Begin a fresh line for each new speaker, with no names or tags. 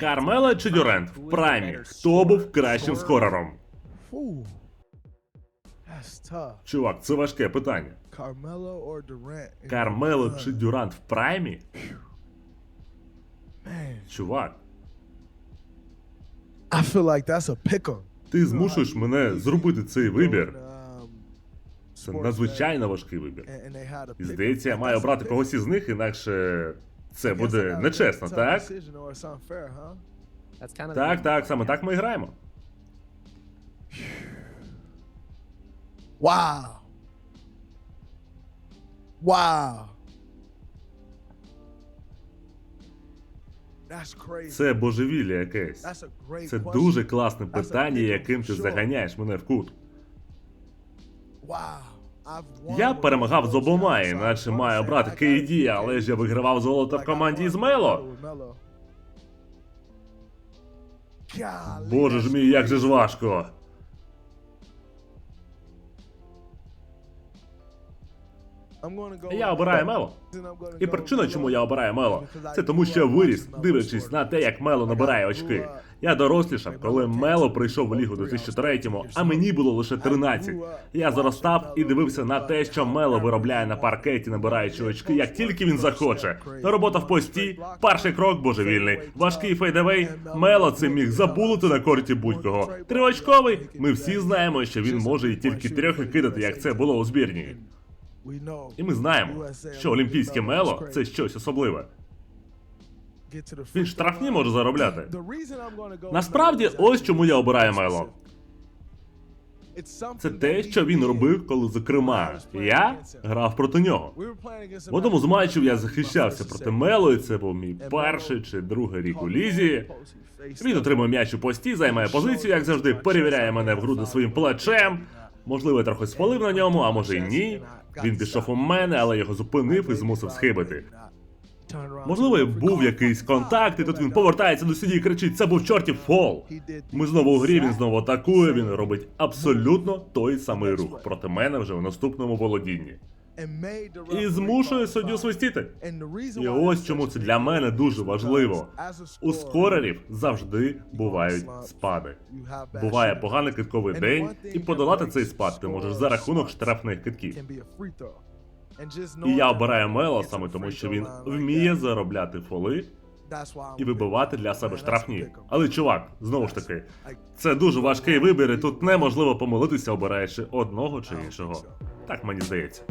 Кармело чи Дюрент в праймі? Хто був кращим скорером?
Ooh. That's tough.
Чувак, це важке питання.
Carmelo or Durant?
Кармело чи? Дюрант в праймі? Чувак,
I feel like that's a pick 'em.
ти змушуєш мене зробити цей вибір.
Um,
Це надзвичайно важкий вибір. І здається, я маю обрати когось із них, інакше це буде нечесно, так? Так, так, саме так ми і граємо.
That's crazy.
Це божевілля якесь. Це дуже класне питання, яким ти заганяєш мене в кут.
Wow.
Я перемагав з обома, іначе
має gotta
KD, але ж я вигравав золото в команді
із
Мело. Боже ж мій, як же ж важко. Я обираю Мело. І причина, чому я обираю Мело, це тому, що я виріс, дивлячись на те, як Мело набирає очки. Я дорослішав, коли Мело прийшов в лігу у 2003-му, а мені було лише 13. Я зростав і дивився на те, що Мело виробляє на паркеті, набираючи очки, як тільки він захоче. Робота в пості, перший крок божевільний, важкий фейдевей. Мело це міг забулити на корті будь-кого. Триочковий. Ми всі знаємо, що він може і тільки трьох кидати, як це було у збірній. І ми знаємо, що олімпійське мело це щось особливе. Він штрафні може заробляти. Насправді, ось чому я обираю Мело. Це те, що він робив, коли, зокрема, я грав проти нього. В одному з матчів я захищався проти. Мело, і це був мій перший чи другий рік у лізі. Він отримує м'яч у пості, займає позицію, як завжди, перевіряє мене в груди своїм плечем. Можливо, я трохи спалив на ньому, а може й ні. Він пішов у мене, але його зупинив і змусив схибити. Можливо, був якийсь контакт, і тут він повертається до сіді і кричить: це був чортів фол. Ми знову у грі, він знову атакує, він робить абсолютно той самий рух проти мене вже в наступному володінні. І змушує суддю свистіти. І ось чому це для мене дуже важливо. У скорерів завжди бувають спади. Буває поганий китковий день, і подолати цей спад ти можеш за рахунок штрафних китків. І я обираю Мело саме тому, що він вміє заробляти фоли і вибивати для себе штрафні. Але чувак, знову ж таки, це дуже важкий вибір, і тут неможливо помилитися, обираючи одного чи іншого. Так мені здається.